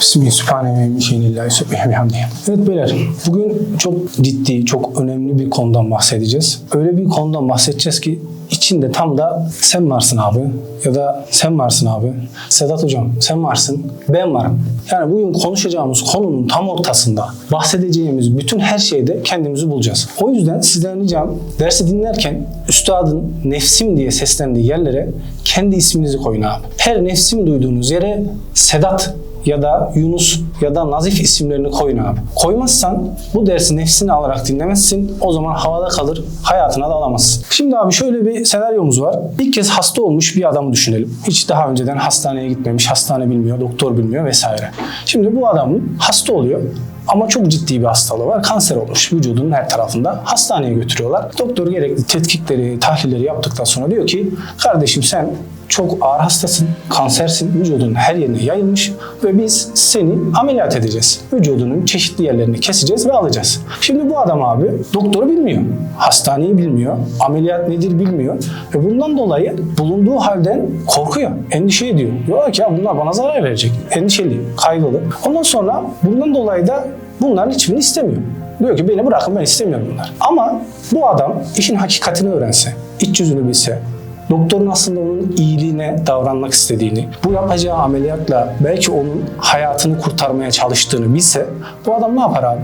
Bismillahirrahmanirrahim. Evet beyler, bugün çok ciddi, çok önemli bir konudan bahsedeceğiz. Öyle bir konudan bahsedeceğiz ki içinde tam da sen varsın abi ya da sen varsın abi. Sedat hocam sen varsın, ben varım. Yani bugün konuşacağımız konunun tam ortasında bahsedeceğimiz bütün her şeyde kendimizi bulacağız. O yüzden sizden ricam dersi dinlerken üstadın nefsim diye seslendiği yerlere kendi isminizi koyun abi. Her nefsim duyduğunuz yere Sedat ya da Yunus ya da Nazif isimlerini koyun abi. Koymazsan bu dersi nefsini alarak dinlemezsin. O zaman havada kalır, hayatına da alamazsın. Şimdi abi şöyle bir senaryomuz var. İlk kez hasta olmuş bir adamı düşünelim. Hiç daha önceden hastaneye gitmemiş, hastane bilmiyor, doktor bilmiyor vesaire. Şimdi bu adamın hasta oluyor. Ama çok ciddi bir hastalığı var. Kanser olmuş vücudunun her tarafında. Hastaneye götürüyorlar. Doktor gerekli tetkikleri, tahlilleri yaptıktan sonra diyor ki kardeşim sen çok ağır hastasın, kansersin, vücudunun her yerine yayılmış ve biz seni ameliyat edeceğiz. Vücudunun çeşitli yerlerini keseceğiz ve alacağız. Şimdi bu adam abi doktoru bilmiyor, hastaneyi bilmiyor, ameliyat nedir bilmiyor ve bundan dolayı bulunduğu halden korkuyor, endişe ediyor. Diyor ki ya bunlar bana zarar verecek. Endişeli, kaygılı. Ondan sonra bundan dolayı da bunların hiçbirini istemiyor. Diyor ki beni bırakın ben istemiyorum bunlar. Ama bu adam işin hakikatini öğrense, iç yüzünü bilse, doktorun aslında onun iyiliğine davranmak istediğini, bu yapacağı ameliyatla belki onun hayatını kurtarmaya çalıştığını bilse bu adam ne yapar abi?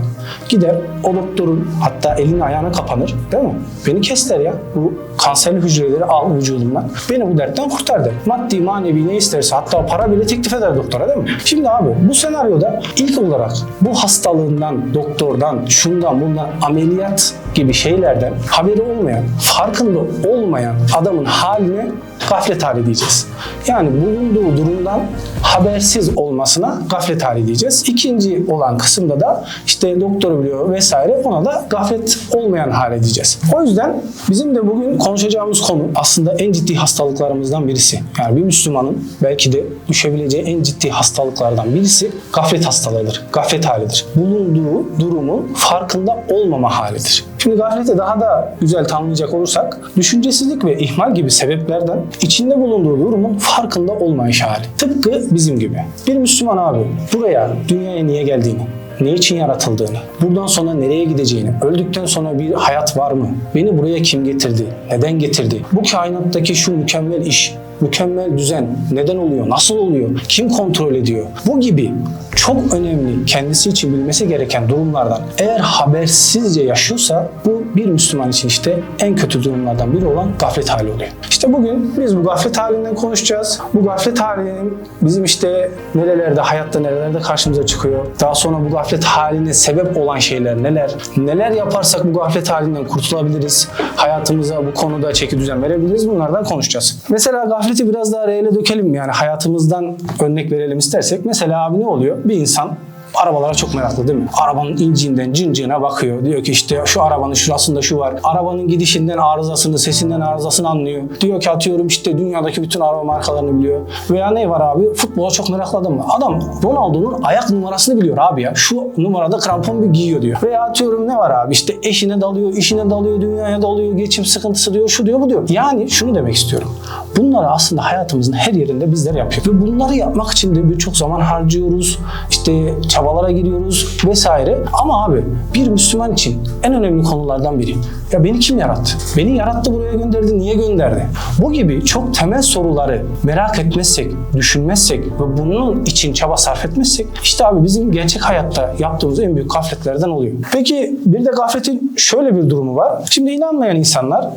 Gider o doktorun hatta elini ayağına kapanır değil mi? Beni kes der ya. Bu kanserli hücreleri al vücudumdan. Beni bu dertten kurtar der. Maddi manevi ne isterse hatta para bile teklif eder doktora değil mi? Şimdi abi bu senaryoda ilk olarak bu hastalığından, doktordan, şundan bundan ameliyat gibi şeylerden haberi olmayan, farkında olmayan adamın haline gaflet hali diyeceğiz. Yani bulunduğu durumdan habersiz olmasına gaflet hali diyeceğiz. İkinci olan kısımda da işte doktoru biliyor vesaire ona da gaflet olmayan hale diyeceğiz. O yüzden bizim de bugün konuşacağımız konu aslında en ciddi hastalıklarımızdan birisi. Yani bir Müslümanın belki de düşebileceği en ciddi hastalıklardan birisi gaflet hastalığıdır. Gaflet halidir. Bulunduğu durumun farkında olmama halidir. Şimdi gafleti daha da güzel tanımlayacak olursak düşüncesizlik ve ihmal gibi sebeplerden içinde bulunduğu durumun farkında olmayış hali. Tıpkı bizim gibi. Bir Müslüman abi buraya dünyaya niye geldiğini, ne için yaratıldığını, buradan sonra nereye gideceğini, öldükten sonra bir hayat var mı, beni buraya kim getirdi, neden getirdi, bu kainattaki şu mükemmel iş, mükemmel düzen neden oluyor, nasıl oluyor, kim kontrol ediyor, bu gibi çok önemli kendisi için bilmesi gereken durumlardan eğer habersizce yaşıyorsa bu bir Müslüman için işte en kötü durumlardan biri olan gaflet hali oluyor. İşte bugün biz bu gaflet halinden konuşacağız. Bu gaflet halinin bizim işte nerelerde, hayatta nerelerde karşımıza çıkıyor. Daha sonra bu gaflet haline sebep olan şeyler neler? Neler yaparsak bu gaflet halinden kurtulabiliriz? Hayatımıza bu konuda çeki düzen verebiliriz. Bunlardan konuşacağız. Mesela gafleti biraz daha reale dökelim yani hayatımızdan örnek verelim istersek. Mesela abi ne oluyor? Bir insan Arabalara çok meraklı değil mi? Arabanın inciğinden cinciğine bakıyor. Diyor ki işte şu arabanın şurasında şu var. Arabanın gidişinden arızasını, sesinden arızasını anlıyor. Diyor ki atıyorum işte dünyadaki bütün araba markalarını biliyor. Veya ne var abi? Futbola çok merakladım mı? Adam Ronaldo'nun ayak numarasını biliyor abi ya. Şu numarada krampon bir giyiyor diyor. Veya atıyorum ne var abi? İşte eşine dalıyor, işine dalıyor, dünyaya dalıyor, geçim sıkıntısı diyor, şu diyor, bu diyor. Yani şunu demek istiyorum. Bunları aslında hayatımızın her yerinde bizler yapıyoruz. Ve bunları yapmak için de birçok zaman harcıyoruz. İşte çabalara giriyoruz vesaire. Ama abi bir Müslüman için en önemli konulardan biri. Ya beni kim yarattı? Beni yarattı buraya gönderdi, niye gönderdi? Bu gibi çok temel soruları merak etmezsek, düşünmezsek ve bunun için çaba sarf etmezsek işte abi bizim gerçek hayatta yaptığımız en büyük gafletlerden oluyor. Peki bir de gafletin şöyle bir durumu var. Şimdi inanmayan insanlar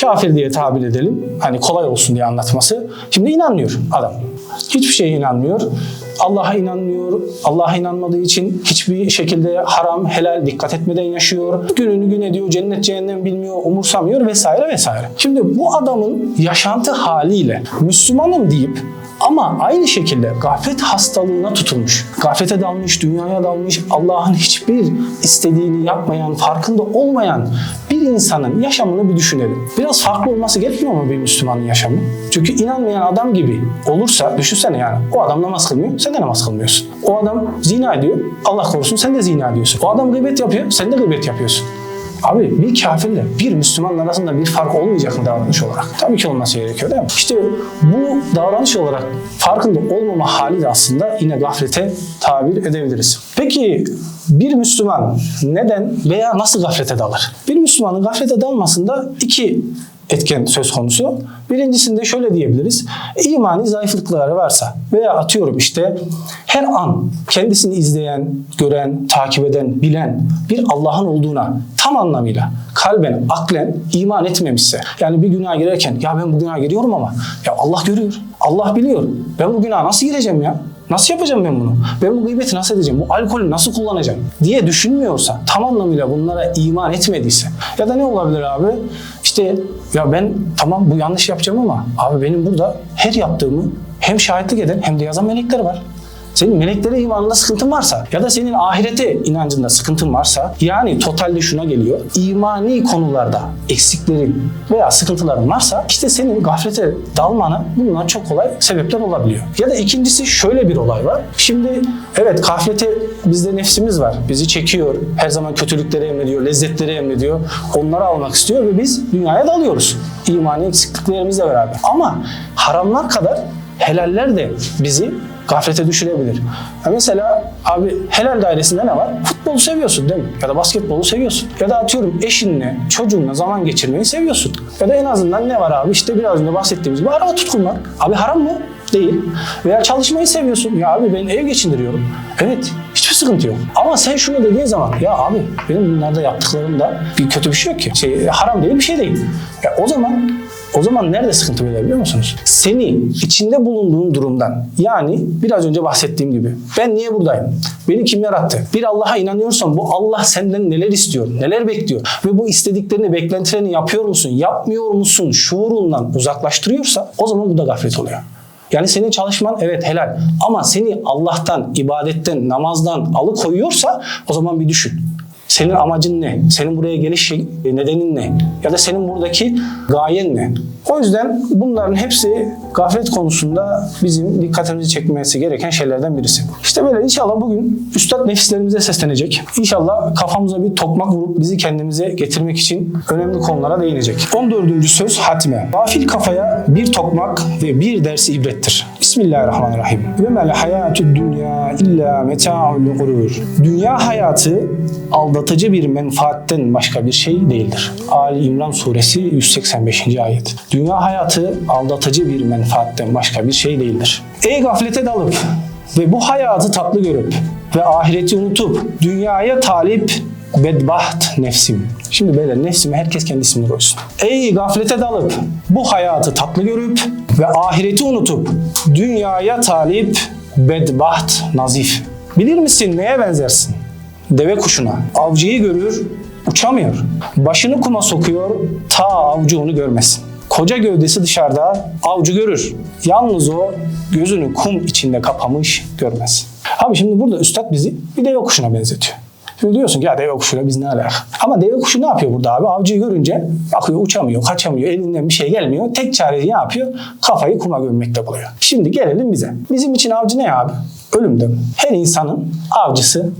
kafir diye tabir edelim. Hani kolay olsun diye anlatması. Şimdi inanmıyor adam. Hiçbir şeye inanmıyor. Allah'a inanmıyor. Allah'a inanmadığı için hiçbir şekilde haram, helal dikkat etmeden yaşıyor. Gününü gün ediyor, cennet cehennem bilmiyor, umursamıyor vesaire vesaire. Şimdi bu adamın yaşantı haliyle Müslümanım deyip ama aynı şekilde gaflet hastalığına tutulmuş, gaflete dalmış, dünyaya dalmış, Allah'ın hiçbir istediğini yapmayan, farkında olmayan bir insanın yaşamını bir düşünelim. Biraz farklı olması gerekmiyor mu bir Müslümanın yaşamı? Çünkü inanmayan adam gibi olursa, düşünsene yani o adam namaz kılmıyor, sen de namaz kılmıyorsun. O adam zina ediyor, Allah korusun sen de zina ediyorsun. O adam gıybet yapıyor, sen de gıybet yapıyorsun. Abi bir kafirle bir Müslümanın arasında bir fark olmayacak mı davranış olarak? Tabii ki olması gerekiyor değil mi? İşte bu davranış olarak farkında olmama hali de aslında yine gaflete tabir edebiliriz. Peki bir Müslüman neden veya nasıl gaflete dalır? Bir Müslümanın gaflete dalmasında iki etken söz konusu. Birincisinde şöyle diyebiliriz. İmani zayıflıkları varsa veya atıyorum işte her an kendisini izleyen, gören, takip eden, bilen bir Allah'ın olduğuna tam anlamıyla kalben, aklen iman etmemişse yani bir günaha girerken ya ben bu günaha giriyorum ama ya Allah görüyor, Allah biliyor. Ben bu günaha nasıl gireceğim ya? Nasıl yapacağım ben bunu? Ben bu gıybeti nasıl edeceğim? Bu alkolü nasıl kullanacağım? diye düşünmüyorsa, tam anlamıyla bunlara iman etmediyse ya da ne olabilir abi? İşte ya ben tamam bu yanlış yapacağım ama abi benim burada her yaptığımı hem şahitlik eden hem de yazan melekler var. Senin meleklere imanında sıkıntın varsa ya da senin ahirete inancında sıkıntın varsa yani totalde şuna geliyor. imani konularda eksiklerin veya sıkıntıların varsa işte senin gaflete dalmana bunlar çok kolay sebepler olabiliyor. Ya da ikincisi şöyle bir olay var. Şimdi evet gaflete bizde nefsimiz var. Bizi çekiyor. Her zaman kötülükleri emrediyor, lezzetleri emrediyor. Onları almak istiyor ve biz dünyaya dalıyoruz. İmani eksikliklerimizle beraber. Ama haramlar kadar helaller de bizi gaflete düşürebilir. Ya mesela abi helal dairesinde ne var? Futbolu seviyorsun değil mi? Ya da basketbolu seviyorsun. Ya da atıyorum eşinle, çocuğunla zaman geçirmeyi seviyorsun. Ya da en azından ne var abi? İşte biraz önce bahsettiğimiz gibi araba tutkun var. Abi haram mı? Değil. Veya çalışmayı seviyorsun. Ya abi ben ev geçindiriyorum. Evet. Hiçbir sıkıntı yok. Ama sen şunu dediğin zaman ya abi benim bunlarda yaptıklarımda bir kötü bir şey yok ki. Şey, haram değil bir şey değil. Ya o zaman o zaman nerede sıkıntı böyle biliyor musunuz? Seni içinde bulunduğun durumdan yani biraz önce bahsettiğim gibi ben niye buradayım? Beni kim yarattı? Bir Allah'a inanıyorsan bu Allah senden neler istiyor, neler bekliyor ve bu istediklerini, beklentilerini yapıyor musun, yapmıyor musun şuurundan uzaklaştırıyorsa o zaman bu da gaflet oluyor. Yani senin çalışman evet helal ama seni Allah'tan, ibadetten, namazdan alıkoyuyorsa o zaman bir düşün. Senin amacın ne? Senin buraya geliş şey- nedenin ne? Ya da senin buradaki gayen ne? O yüzden bunların hepsi gaflet konusunda bizim dikkatimizi çekmesi gereken şeylerden birisi. İşte böyle inşallah bugün Üstad nefislerimize seslenecek. İnşallah kafamıza bir tokmak vurup bizi kendimize getirmek için önemli konulara değinecek. 14. söz hatime. Gafil kafaya bir tokmak ve bir dersi ibrettir. Bismillahirrahmanirrahim. Ve mel hayatü dünya illa meta'ul gurur. Dünya hayatı aldatıcı bir menfaatten başka bir şey değildir. Ali İmran suresi 185. ayet. Dünya hayatı aldatıcı bir menfaatten başka bir şey değildir. Ey gaflete dalıp ve bu hayatı tatlı görüp ve ahireti unutup dünyaya talip bedbaht nefsim. Şimdi böyle nefsime herkes kendi ismini koysun. Ey gaflete dalıp bu hayatı tatlı görüp ve ahireti unutup dünyaya talip bedbaht nazif. Bilir misin neye benzersin? Deve kuşuna. Avcıyı görür, uçamıyor. Başını kuma sokuyor, ta avcı onu görmesin. Koca gövdesi dışarıda, avcı görür. Yalnız o gözünü kum içinde kapamış görmez. Abi şimdi burada üstad bizi bir deve kuşuna benzetiyor. Şimdi diyorsun ki ya deve kuşuyla biz ne alaka? Ama deve kuşu ne yapıyor burada abi? Avcıyı görünce bakıyor uçamıyor, kaçamıyor, elinden bir şey gelmiyor. Tek çare ne yapıyor? Kafayı kuma gömmekte buluyor. Şimdi gelelim bize. Bizim için avcı ne abi? Ölüm değil mi? Her insanın avcısı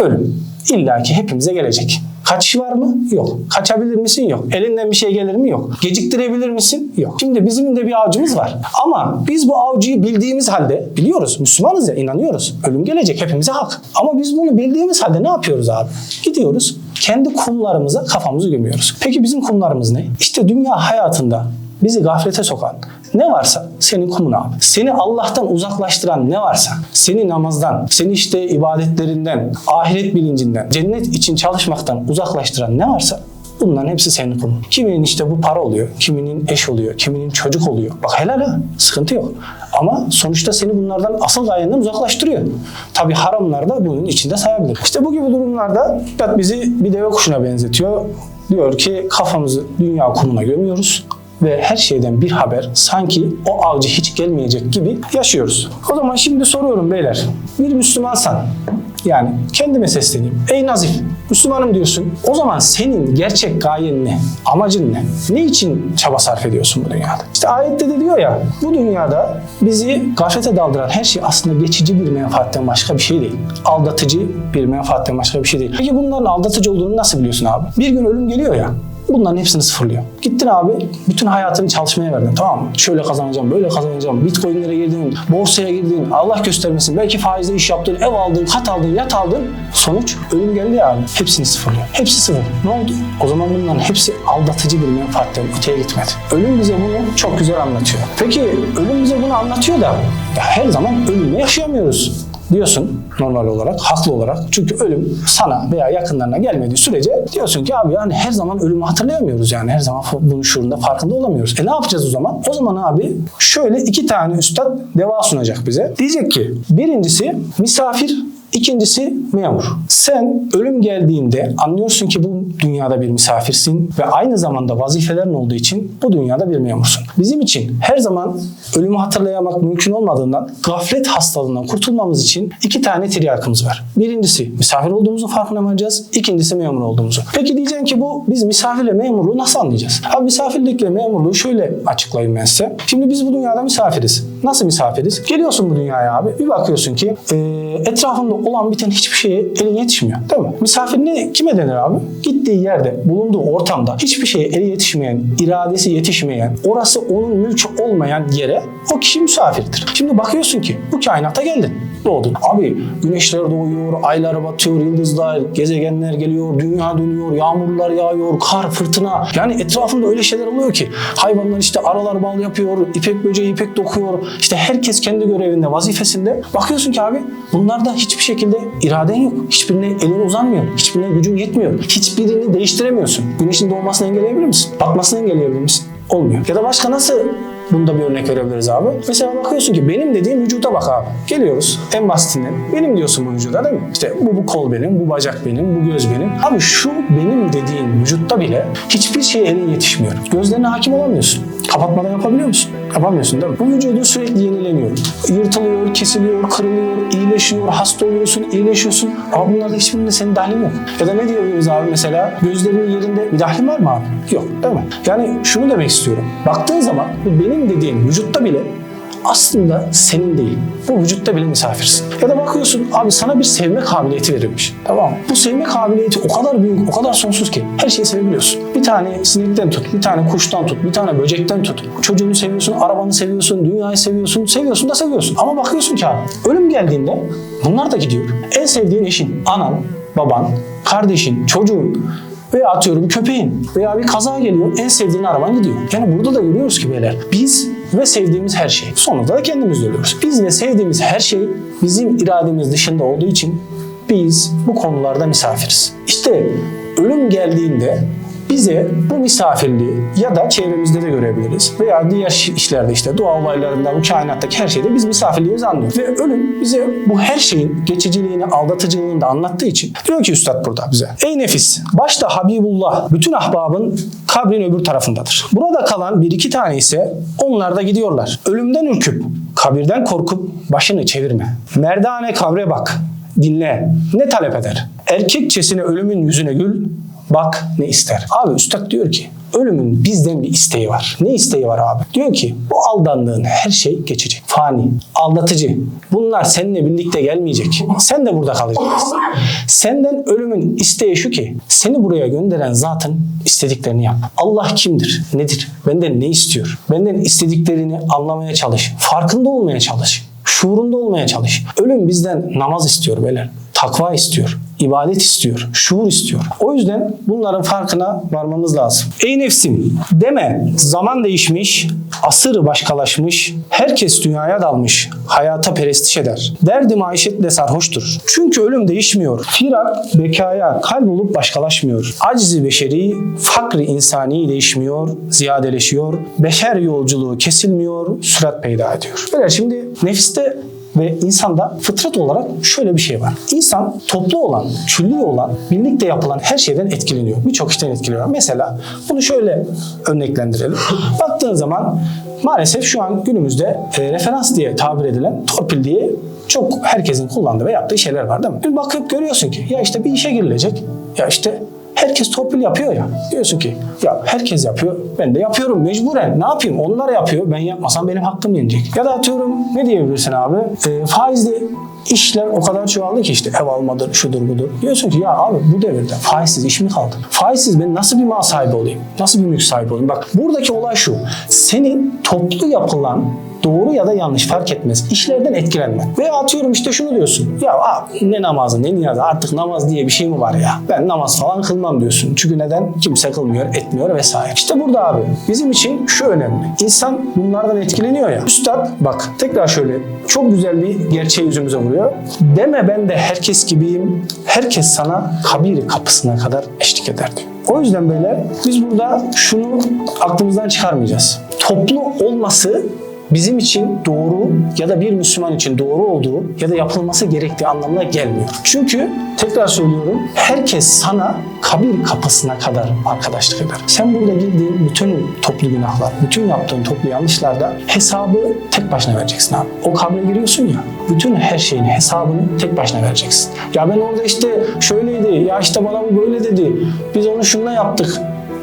ölüm. İlla ki hepimize gelecek. Kaçış var mı? Yok. Kaçabilir misin? Yok. Elinden bir şey gelir mi? Yok. Geciktirebilir misin? Yok. Şimdi bizim de bir avcımız var. Ama biz bu avcıyı bildiğimiz halde biliyoruz. Müslümanız ya inanıyoruz. Ölüm gelecek hepimize hak. Ama biz bunu bildiğimiz halde ne yapıyoruz abi? Gidiyoruz. Kendi kumlarımıza kafamızı gömüyoruz. Peki bizim kumlarımız ne? İşte dünya hayatında bizi gaflete sokan ne varsa senin kumun abi. Seni Allah'tan uzaklaştıran ne varsa, seni namazdan, seni işte ibadetlerinden, ahiret bilincinden, cennet için çalışmaktan uzaklaştıran ne varsa bunların hepsi senin kumun. Kiminin işte bu para oluyor, kiminin eş oluyor, kiminin çocuk oluyor. Bak helal ha, sıkıntı yok. Ama sonuçta seni bunlardan asıl gayenden uzaklaştırıyor. Tabi haramlar da bunun içinde sayabilir. İşte bu gibi durumlarda bizi bir deve kuşuna benzetiyor. Diyor ki kafamızı dünya kumuna gömüyoruz ve her şeyden bir haber sanki o avcı hiç gelmeyecek gibi yaşıyoruz. O zaman şimdi soruyorum beyler. Bir Müslümansan Yani kendime sesleneyim. Ey Nazif, Müslümanım diyorsun. O zaman senin gerçek gayen ne? Amacın ne? Ne için çaba sarf ediyorsun bu dünyada? İşte ayette de diyor ya, bu dünyada bizi gaflete daldıran her şey aslında geçici bir menfaatten başka bir şey değil. Aldatıcı bir menfaatten başka bir şey değil. Peki bunların aldatıcı olduğunu nasıl biliyorsun abi? Bir gün ölüm geliyor ya, Bunların hepsini sıfırlıyor. Gittin abi bütün hayatını çalışmaya verdin tamam mı? Şöyle kazanacağım, böyle kazanacağım. Bitcoin'lere girdin, borsaya girdin. Allah göstermesin. Belki faizle iş yaptın, ev aldın, kat aldın, yat aldın. Sonuç ölüm geldi ya abi. Hepsini sıfırlıyor. Hepsi sıfır. Ne oldu? O zaman bunların hepsi aldatıcı bir menfaatten öteye gitmedi. Ölüm bize bunu çok güzel anlatıyor. Peki ölüm bize bunu anlatıyor da ya her zaman ölümle yaşayamıyoruz diyorsun normal olarak, haklı olarak. Çünkü ölüm sana veya yakınlarına gelmediği sürece diyorsun ki abi yani her zaman ölümü hatırlayamıyoruz yani. Her zaman bunun şuurunda farkında olamıyoruz. E ne yapacağız o zaman? O zaman abi şöyle iki tane üstad deva sunacak bize. Diyecek ki birincisi misafir İkincisi memur. Sen ölüm geldiğinde anlıyorsun ki bu dünyada bir misafirsin ve aynı zamanda vazifelerin olduğu için bu dünyada bir memursun. Bizim için her zaman ölümü hatırlayamak mümkün olmadığından gaflet hastalığından kurtulmamız için iki tane tiryakımız var. Birincisi misafir olduğumuzun farkına varacağız. İkincisi memur olduğumuzu. Peki diyeceğim ki bu biz misafirle memurluğu nasıl anlayacağız? Abi misafirlikle memurluğu şöyle açıklayayım ben size. Şimdi biz bu dünyada misafiriz. Nasıl misafiriz? Geliyorsun bu dünyaya abi. Bir bakıyorsun ki e, etrafında olan biten hiçbir şeye elin yetişmiyor. Değil mi? Misafir ne, kime denir abi? Gittiği yerde, bulunduğu ortamda hiçbir şeye eli yetişmeyen, iradesi yetişmeyen, orası onun mülkü olmayan yere o kişi misafirdir. Şimdi bakıyorsun ki bu kainata geldin. Doğdun. Abi güneşler doğuyor, aylar batıyor, yıldızlar, gezegenler geliyor, dünya dönüyor, yağmurlar yağıyor, kar, fırtına. Yani etrafında öyle şeyler oluyor ki hayvanlar işte aralar bal yapıyor, ipek böceği ipek dokuyor. İşte herkes kendi görevinde, vazifesinde. Bakıyorsun ki abi bunlarda hiçbir şekilde iraden yok. Hiçbirine elin uzanmıyor. Hiçbirine gücün yetmiyor. Hiçbirini değiştiremiyorsun. Güneşin doğmasını engelleyebilir misin? Batmasını engelleyebilir misin? Olmuyor. Ya da başka nasıl Bunda bir örnek verebiliriz abi. Mesela bakıyorsun ki benim dediğim vücuda bak abi. Geliyoruz en basitinden. Benim diyorsun bu vücuda değil mi? İşte bu, bu kol benim, bu bacak benim, bu göz benim. Abi şu benim dediğin vücutta bile hiçbir şeye elin yetişmiyor. Gözlerine hakim olamıyorsun. Kapatmadan yapabiliyor musun? Yapamıyorsun değil mi? Bu vücudun sürekli yenileniyor. Yırtılıyor, kesiliyor, kırılıyor, iyileşiyor, hasta oluyorsun, iyileşiyorsun. Ama bunlarda hiçbirinde senin dahlin yok. Ya da ne diyebiliriz abi mesela? Gözlerinin yerinde bir dahlin var mı abi? Yok değil mi? Yani şunu demek istiyorum. Baktığın zaman benim dediğin vücutta bile aslında senin değil. Bu vücutta bile misafirsin. Ya da bakıyorsun abi sana bir sevme kabiliyeti verilmiş. Tamam? Bu sevme kabiliyeti o kadar büyük, o kadar sonsuz ki her şeyi sevebiliyorsun. Bir tane sinekten tut, bir tane kuştan tut, bir tane böcekten tut. Çocuğunu seviyorsun, arabanı seviyorsun, dünyayı seviyorsun, seviyorsun da seviyorsun. Ama bakıyorsun ki abi ölüm geldiğinde bunlar da gidiyor. En sevdiğin eşin, anan, baban, kardeşin, çocuğun, veya atıyorum köpeğin veya bir kaza geliyor en sevdiğin araban gidiyor. Yani burada da görüyoruz ki beyler biz ve sevdiğimiz her şey. Sonunda da kendimiz ölüyoruz. Biz ve sevdiğimiz her şey bizim irademiz dışında olduğu için biz bu konularda misafiriz. İşte ölüm geldiğinde bize bu misafirliği ya da çevremizde de görebiliriz. Veya diğer işlerde işte doğa olaylarında, bu kainattaki her şeyde biz misafirliğimizi anlıyoruz. Ve ölüm bize bu her şeyin geçiciliğini, aldatıcılığını da anlattığı için diyor ki Üstad burada bize. Ey nefis, başta Habibullah bütün ahbabın kabrin öbür tarafındadır. Burada kalan bir iki tane ise onlar da gidiyorlar. Ölümden ürküp, kabirden korkup başını çevirme. Merdane kabre bak, dinle. Ne talep eder? Erkekçesine ölümün yüzüne gül, bak ne ister. Abi üstad diyor ki ölümün bizden bir isteği var. Ne isteği var abi? Diyor ki bu aldandığın her şey geçecek. Fani, aldatıcı. Bunlar seninle birlikte gelmeyecek. Sen de burada kalacaksın. Senden ölümün isteği şu ki seni buraya gönderen zatın istediklerini yap. Allah kimdir? Nedir? Benden ne istiyor? Benden istediklerini anlamaya çalış. Farkında olmaya çalış. Şuurunda olmaya çalış. Ölüm bizden namaz istiyor beyler. Takva istiyor ibadet istiyor, şuur istiyor. O yüzden bunların farkına varmamız lazım. Ey nefsim deme zaman değişmiş, asır başkalaşmış, herkes dünyaya dalmış, hayata perestiş eder. Derdi maişetle sarhoştur. Çünkü ölüm değişmiyor. Firak bekaya kaybolup başkalaşmıyor. Acizi beşeri, fakri insani değişmiyor, ziyadeleşiyor. Beşer yolculuğu kesilmiyor, sürat peyda ediyor. Böyle şimdi nefiste ve insanda fıtrat olarak şöyle bir şey var. İnsan toplu olan, külli olan, birlikte yapılan her şeyden etkileniyor. Birçok işten etkileniyor. Mesela bunu şöyle örneklendirelim. Baktığın zaman maalesef şu an günümüzde e, referans diye tabir edilen torpil diye çok herkesin kullandığı ve yaptığı şeyler var değil mi? Bir bakıp görüyorsun ki ya işte bir işe girilecek. Ya işte herkes torpil yapıyor ya. Diyorsun ki ya herkes yapıyor. Ben de yapıyorum mecburen. Ne yapayım? Onlar yapıyor. Ben yapmasam benim hakkım yenecek. Ya da atıyorum ne diyebilirsin abi? E, faizli işler o kadar çoğaldı ki işte ev almadır, şudur budur. Diyorsun ki ya abi bu devirde faizsiz iş mi kaldı? Faizsiz ben nasıl bir mal sahibi olayım? Nasıl bir mülk sahibi olayım? Bak buradaki olay şu. Senin toplu yapılan doğru ya da yanlış fark etmez. İşlerden etkilenme. Veya atıyorum işte şunu diyorsun. Ya abi ne namazı ne niyazı artık namaz diye bir şey mi var ya? Ben namaz falan kılmam diyorsun. Çünkü neden? Kimse kılmıyor, etmiyor vesaire. İşte burada abi bizim için şu önemli. İnsan bunlardan etkileniyor ya. Üstad bak tekrar şöyle çok güzel bir gerçeği yüzümüze vuruyor. Deme ben de herkes gibiyim. Herkes sana kabir kapısına kadar eşlik eder diyor. O yüzden böyle biz burada şunu aklımızdan çıkarmayacağız. Toplu olması bizim için doğru ya da bir Müslüman için doğru olduğu ya da yapılması gerektiği anlamına gelmiyor. Çünkü tekrar söylüyorum herkes sana kabir kapısına kadar arkadaşlık eder. Sen burada girdiğin bütün toplu günahlar, bütün yaptığın toplu yanlışlarda hesabı tek başına vereceksin abi. O kabre giriyorsun ya, bütün her şeyin hesabını tek başına vereceksin. Ya ben orada işte şöyleydi, ya işte bana bu böyle dedi, biz onu şununla yaptık.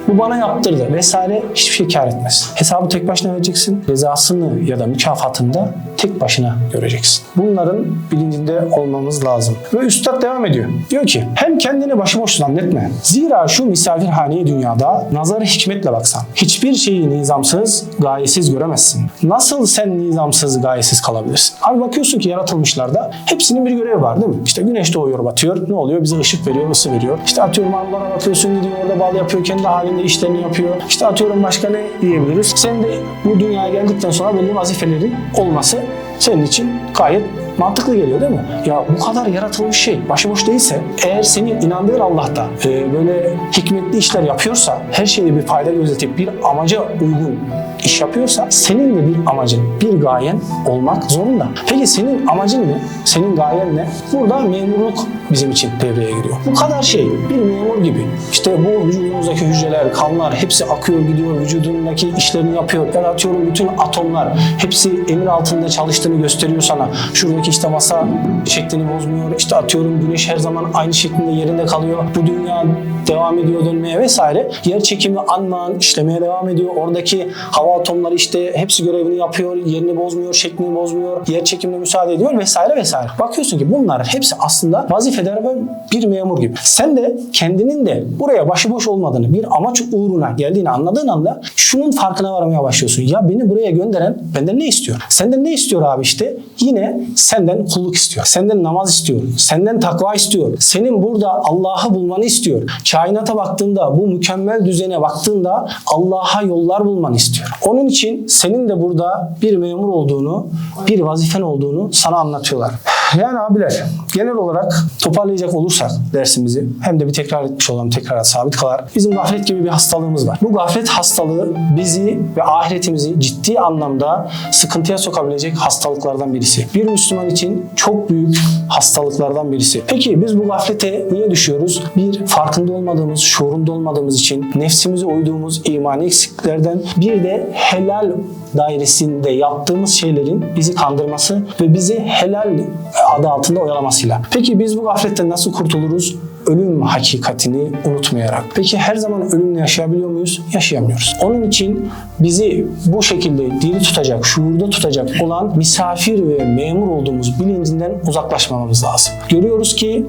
Bu bana yaptırdı vesaire hiçbir şey kar etmez. Hesabı tek başına vereceksin. Cezasını ya da mükafatını da tek başına göreceksin. Bunların bilincinde olmamız lazım. Ve Üstad devam ediyor. Diyor ki hem kendini başıboş zannetme. Zira şu misafirhaneye dünyada nazarı hikmetle baksan hiçbir şeyi nizamsız, gayesiz göremezsin. Nasıl sen nizamsız, gayesiz kalabilirsin? Abi bakıyorsun ki yaratılmışlarda hepsinin bir görevi var değil mi? İşte güneş doğuyor, batıyor. Ne oluyor? Bize ışık veriyor, ısı veriyor. İşte atıyorum arılara bakıyorsun gidiyor orada bal yapıyor, kendi halinde işlerini yapıyor. İşte atıyorum başka ne diyebiliriz? Sen de bu dünyaya geldikten sonra belli vazifelerin olması senin için gayet mantıklı geliyor değil mi? Ya bu kadar yaratılmış şey başıboş değilse eğer senin inandığın Allah'ta e, böyle hikmetli işler yapıyorsa her şeyde bir fayda gözetip bir amaca uygun iş yapıyorsa senin de bir amacın, bir gayen olmak zorunda. Peki senin amacın ne? Senin gayen ne? Burada memurluk bizim için devreye giriyor. Bu kadar şey bir memur gibi. İşte bu vücudumuzdaki hücreler, kanlar hepsi akıyor gidiyor vücudundaki işlerini yapıyor. Ben atıyorum bütün atomlar hepsi emir altında çalıştığını gösteriyor sana. Şuradaki işte masa şeklini bozmuyor. İşte atıyorum güneş her zaman aynı şeklinde yerinde kalıyor. Bu dünya devam ediyor dönmeye vesaire. Yer çekimi anman işlemeye devam ediyor. Oradaki hava atomları işte hepsi görevini yapıyor. Yerini bozmuyor, şeklini bozmuyor. Yer çekimine müsaade ediyor vesaire vesaire. Bakıyorsun ki bunların hepsi aslında vazifedar ve bir memur gibi. Sen de kendinin de buraya başıboş olmadığını, bir amaç uğruna geldiğini anladığın anda şunun farkına varmaya başlıyorsun. Ya beni buraya gönderen benden ne istiyor? Senden ne istiyor abi işte? Yine senden kulluk istiyor. Senden namaz istiyor. Senden takva istiyor. Senin burada Allah'ı bulmanı istiyor. Kainata baktığında, bu mükemmel düzene baktığında Allah'a yollar bulmanı istiyor. Onun için senin de burada bir memur olduğunu, bir vazifen olduğunu sana anlatıyorlar. Yani abiler genel olarak toparlayacak olursak dersimizi hem de bir tekrar etmiş olalım tekrar sabit kalar. Bizim gaflet gibi bir hastalığımız var. Bu gaflet hastalığı bizi ve ahiretimizi ciddi anlamda sıkıntıya sokabilecek hastalıklardan birisi. Bir Müslüman için çok büyük hastalıklardan birisi. Peki biz bu gaflete niye düşüyoruz? Bir farkında olmadığımız, şuurunda olmadığımız için nefsimize uyduğumuz imani eksikliklerden bir de helal dairesinde yaptığımız şeylerin bizi kandırması ve bizi helal adı altında oyalamasıyla. Peki biz bu gafletten nasıl kurtuluruz? Ölüm hakikatini unutmayarak. Peki her zaman ölümle yaşayabiliyor muyuz? Yaşayamıyoruz. Onun için bizi bu şekilde diri tutacak, şuurda tutacak olan misafir ve memur olduğumuz bilincinden uzaklaşmamamız lazım. Görüyoruz ki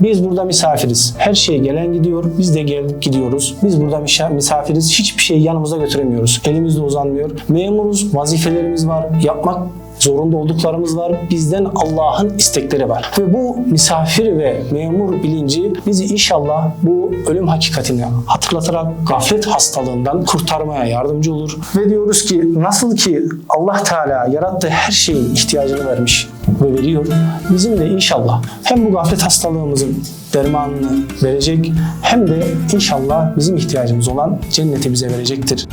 biz burada misafiriz. Her şey gelen gidiyor. Biz de gelip gidiyoruz. Biz burada misafiriz. Hiçbir şeyi yanımıza götüremiyoruz. Elimizde uzanmıyor. Memuruz. Vazifelerimiz var. Yapmak zorunda olduklarımız var. Bizden Allah'ın istekleri var. Ve bu misafir ve memur bilinci bizi inşallah bu ölüm hakikatini hatırlatarak gaflet hastalığından kurtarmaya yardımcı olur. Ve diyoruz ki nasıl ki Allah Teala yarattığı her şeyin ihtiyacını vermiş ve veriyor. Bizim de inşallah hem bu gaflet hastalığımızın dermanını verecek hem de inşallah bizim ihtiyacımız olan cenneti bize verecektir.